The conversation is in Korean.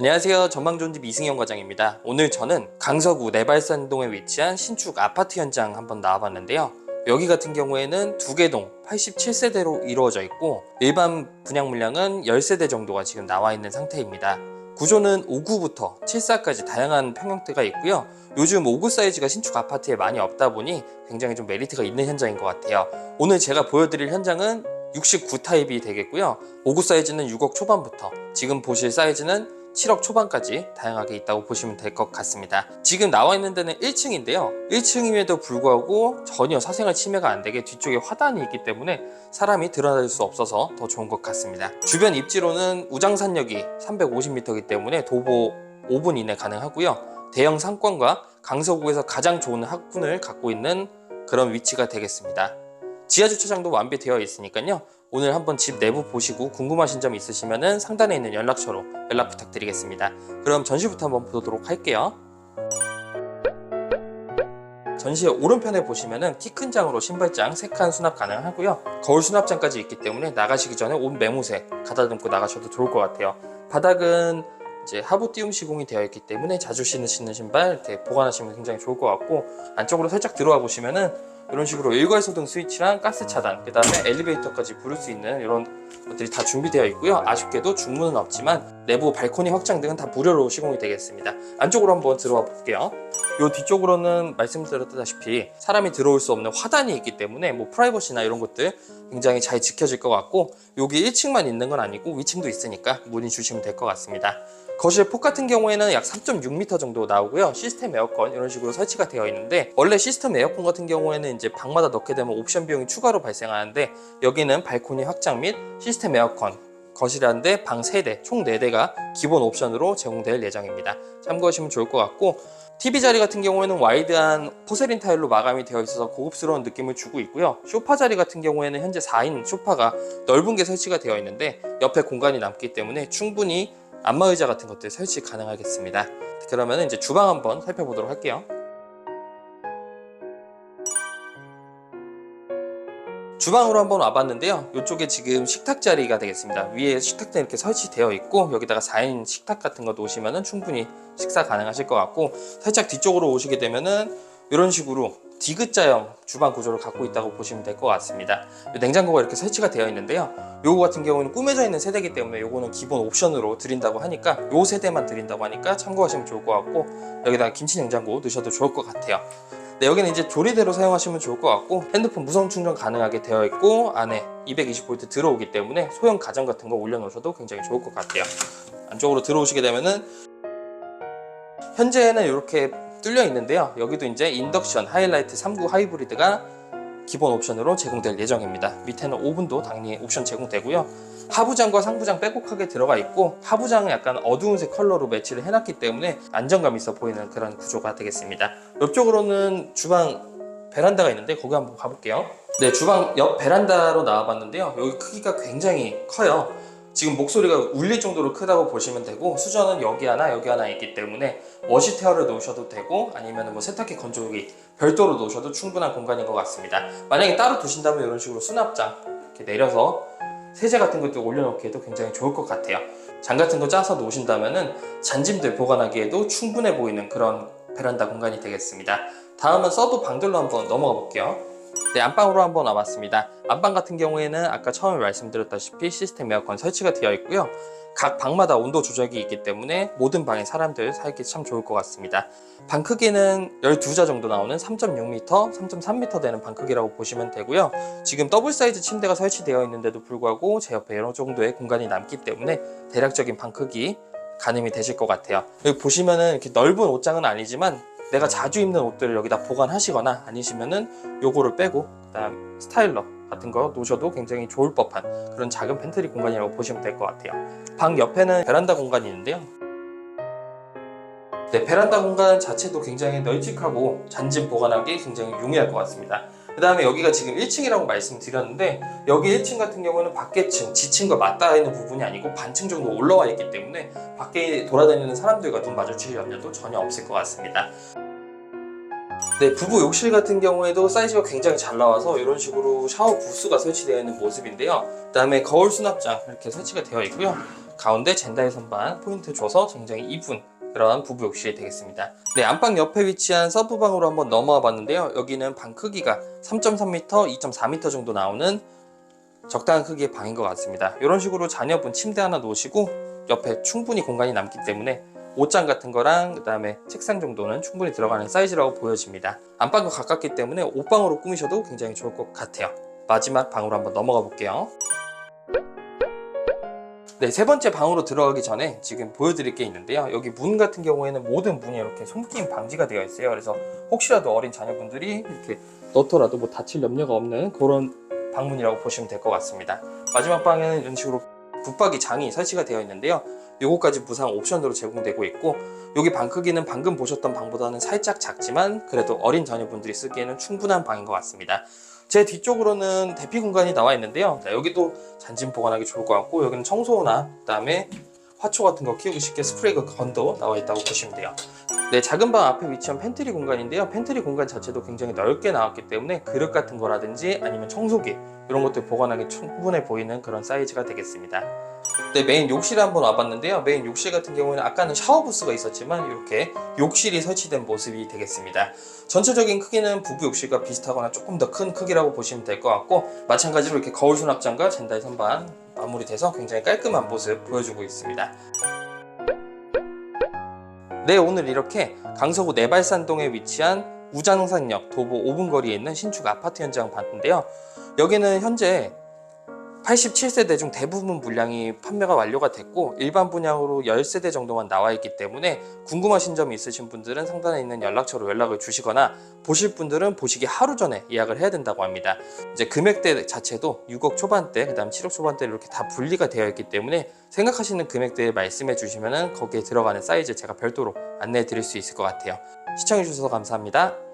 안녕하세요. 전망존집 이승현 과장입니다. 오늘 저는 강서구 내발산동에 위치한 신축 아파트 현장 한번 나와봤는데요. 여기 같은 경우에는 두개동 87세대로 이루어져 있고 일반 분양 물량은 10세대 정도가 지금 나와 있는 상태입니다. 구조는 5구부터 7사까지 다양한 평형대가 있고요. 요즘 5구 사이즈가 신축 아파트에 많이 없다 보니 굉장히 좀 메리트가 있는 현장인 것 같아요. 오늘 제가 보여드릴 현장은 69 타입이 되겠고요. 5구 사이즈는 6억 초반부터 지금 보실 사이즈는 7억 초반까지 다양하게 있다고 보시면 될 것 같습니다. 지금 나와 있는 데는 1층인데요. 1층임에도 불구하고 전혀 사생활 침해가 안 되게 뒤쪽에 화단이 있기 때문에 사람이 드러날 수 없어서 더 좋은 것 같습니다. 주변 입지로는 우장산역이 350m이기 때문에 도보 5분 이내 가능하고요. 대형 상권과 강서구에서 가장 좋은 학군을 갖고 있는 그런 위치가 되겠습니다. 지하 주차장도 완비되어 있으니까요. 오늘 한번 집 내부 보시고 궁금하신 점 있으시면 상단에 있는 연락처로 연락 부탁드리겠습니다. 그럼 전시부터 한번 보도록 할게요. 전시의 오른편에 보시면은 키 큰 장으로 신발장 3칸 수납 가능하고요. 거울 수납장까지 있기 때문에 나가시기 전에 옷 매무새 가다듬고 나가셔도 좋을 것 같아요. 바닥은 이제 하부 띄움 시공이 되어 있기 때문에 자주 신으시는 신발 이렇게 보관하시면 굉장히 좋을 것 같고 안쪽으로 살짝 들어와 보시면은 이런 식으로 일괄소등 스위치랑 가스 차단 그 다음에 엘리베이터까지 부를 수 있는 이런 것들이 다 준비되어 있고요. 아쉽게도 중문은 없지만 내부 발코니 확장 등은 다 무료로 시공이 되겠습니다. 안쪽으로 한번 들어와 볼게요. 요 뒤쪽으로는 말씀드렸다시피 사람이 들어올 수 없는 화단이 있기 때문에 뭐 프라이버시나 이런 것들 굉장히 잘 지켜질 것 같고 여기 1층만 있는 건 아니고 위층도 있으니까 문의 주시면 될 것 같습니다. 거실 폭 같은 경우에는 약 3.6m 정도 나오고요. 시스템 에어컨 이런 식으로 설치가 되어 있는데 원래 시스템 에어컨 같은 경우에는 이제 방마다 넣게 되면 옵션 비용이 추가로 발생하는데 여기는 발코니 확장 및 시스템 에어컨 거실 한 대, 방 3대, 총 4대가 기본 옵션으로 제공될 예정입니다. 참고하시면 좋을 것 같고 TV 자리 같은 경우에는 와이드한 포세린 타일로 마감이 되어 있어서 고급스러운 느낌을 주고 있고요. 소파 자리 같은 경우에는 현재 4인 소파가 넓은 게 설치가 되어 있는데 옆에 공간이 남기 때문에 충분히 안마 의자 같은 것들 설치 가능하겠습니다. 그러면 이제 주방 한번 살펴보도록 할게요. 주방으로 한번 와봤는데요. 이쪽에 지금 식탁 자리가 되겠습니다. 위에 식탁대 이렇게 설치되어 있고 여기다가 4인 식탁 같은 거 놓으시면 충분히 식사 가능하실 것 같고 살짝 뒤쪽으로 오시게 되면은 이런 식으로 디귿자형 주방 구조를 갖고 있다고 보시면 될 것 같습니다. 냉장고가 이렇게 설치가 되어 있는데요. 요거 같은 경우는 꾸며져 있는 세대이기 때문에 요거는 기본 옵션으로 드린다고 하니까 요 세대만 드린다고 하니까 참고하시면 좋을 것 같고 여기다가 김치 냉장고 넣으셔도 좋을 것 같아요. 네, 여기는 이제 조리대로 사용하시면 좋을 것 같고 핸드폰 무선 충전 가능하게 되어 있고 안에 220V 들어오기 때문에 소형 가전 같은 거 올려놓으셔도 굉장히 좋을 것 같아요. 안쪽으로 들어오시게 되면은 현재는 이렇게 뚫려 있는데요. 여기도 이제 인덕션 하이라이트 39 하이브리드가 기본 옵션으로 제공될 예정입니다. 밑에는 오븐도 당연히 옵션 제공되고요. 하부장과 상부장 빼곡하게 들어가 있고 하부장은 약간 어두운색 컬러로 매치를 해놨기 때문에 안정감 있어 보이는 그런 구조가 되겠습니다. 옆쪽으로는 주방 베란다가 있는데 거기 한번 가볼게요. 네, 주방 옆 베란다로 나와봤는데요. 여기 크기가 굉장히 커요. 지금 목소리가 울릴 정도로 크다고 보시면 되고 수전은 여기 하나 여기 하나 있기 때문에 워시 테어를 놓으셔도 되고 아니면 뭐 세탁기 건조기 별도로 놓으셔도 충분한 공간인 것 같습니다. 만약에 따로 두신다면 이런 식으로 수납장 이렇게 내려서 세제 같은 것도 올려놓기에도 굉장히 좋을 것 같아요. 장 같은 거 짜서 놓으신다면은 잔짐들 보관하기에도 충분해 보이는 그런 베란다 공간이 되겠습니다. 다음은 서브 방들로 한번 넘어가 볼게요 네, 안방으로 한번 와봤습니다. 안방 같은 경우에는 아까 처음에 말씀드렸다시피 시스템 에어컨 설치가 되어 있고요. 각 방마다 온도 조절기 있기 때문에 모든 방에 사람들 살기 참 좋을 것 같습니다. 방 크기는 12자 정도 나오는 3.6m, 3.3m 되는 방 크기라고 보시면 되고요. 지금 더블 사이즈 침대가 설치되어 있는데도 불구하고 제 옆에 이런 정도의 공간이 남기 때문에 대략적인 방 크기 가늠이 되실 것 같아요. 여기 보시면은 이렇게 넓은 옷장은 아니지만 내가 자주 입는 옷들을 여기다 보관하시거나 아니시면은 요거를 빼고 그다음 스타일러 같은 거 놓으셔도 굉장히 좋을 법한 그런 작은 팬트리 공간이라고 보시면 될 것 같아요. 방 옆에는 베란다 공간이 있는데요. 네, 베란다 공간 자체도 굉장히 널찍하고 잔짐 보관하기 굉장히 용이할 것 같습니다. 그 다음에 여기가 지금 1층이라고 말씀드렸는데 여기 1층 같은 경우는 밖에층, 지층과 맞닿아 있는 부분이 아니고 반층 정도 올라와 있기 때문에 밖에 돌아다니는 사람들과 눈 마주칠 염려도 전혀 없을 것 같습니다. 네, 부부 욕실 같은 경우에도 사이즈가 굉장히 잘 나와서 이런 식으로 샤워 부스가 설치되어 있는 모습인데요. 그 다음에 거울 수납장 이렇게 설치가 되어 있고요. 가운데 젠다의 선반 포인트 줘서 굉장히 이쁜 그런 부부 욕실이 되겠습니다. 네, 안방 옆에 위치한 서브방으로 한번 넘어와 봤는데요. 여기는 방 크기가 3.3m, 2.4m 정도 나오는 적당한 크기의 방인 것 같습니다. 이런 식으로 자녀분 침대 하나 놓으시고 옆에 충분히 공간이 남기 때문에 옷장 같은 거랑 그 다음에 책상 정도는 충분히 들어가는 사이즈라고 보여집니다. 안방과 가깝기 때문에 옷방으로 꾸미셔도 굉장히 좋을 것 같아요. 마지막 방으로 한번 넘어가 볼게요. 네, 세 번째 방으로 들어가기 전에 지금 보여드릴 게 있는데요. 여기 문 같은 경우에는 모든 문이 이렇게 손김 방지가 되어 있어요. 그래서 혹시라도 어린 자녀분들이 이렇게 넣더라도 뭐 다칠 염려가 없는 그런 방문이라고 보시면 될 것 같습니다. 마지막 방에는 이런 식으로 붙박이 장이 설치가 되어 있는데요. 요거까지 무상 옵션으로 제공되고 있고 여기 방 크기는 방금 보셨던 방보다는 살짝 작지만 그래도 어린 자녀분들이 쓰기에는 충분한 방인 것 같습니다. 제 뒤쪽으로는 대피 공간이 나와 있는데요. 네, 여기도 잔짐 보관하기 좋을 것 같고 여기는 청소나 그다음에 화초 같은 거 키우기 쉽게 스프레이 건도 나와 있다고 보시면 돼요. 네, 작은 방 앞에 위치한 팬트리 공간인데요. 팬트리 공간 자체도 굉장히 넓게 나왔기 때문에 그릇 같은 거라든지 아니면 청소기 이런 것들 보관하기 충분해 보이는 그런 사이즈가 되겠습니다. 네, 메인 욕실에 한번 와봤는데요. 메인 욕실 같은 경우에는 아까는 샤워 부스가 있었지만 이렇게 욕실이 설치된 모습이 되겠습니다. 전체적인 크기는 부부 욕실과 비슷하거나 조금 더 큰 크기라고 보시면 될 것 같고 마찬가지로 이렇게 거울 수납장과 젠다의 선반 마무리돼서 굉장히 깔끔한 모습 보여주고 있습니다. 네, 오늘 이렇게 강서구 내발산동에 위치한 우장산역 도보 5분 거리에 있는 신축 아파트 현장 봤는데요. 여기는 현재 87세대 중 대부분 물량이 판매가 완료가 됐고 일반 분양으로 10세대 정도만 나와 있기 때문에 궁금하신 점이 있으신 분들은 상단에 있는 연락처로 연락을 주시거나 보실 분들은 보시기 하루 전에 예약을 해야 된다고 합니다. 이제 금액대 자체도 6억 초반대, 그다음 7억 초반대 이렇게 다 분리가 되어 있기 때문에 생각하시는 금액대 말씀해 주시면은 거기에 들어가는 사이즈 제가 별도로 안내해 드릴 수 있을 것 같아요. 시청해 주셔서 감사합니다.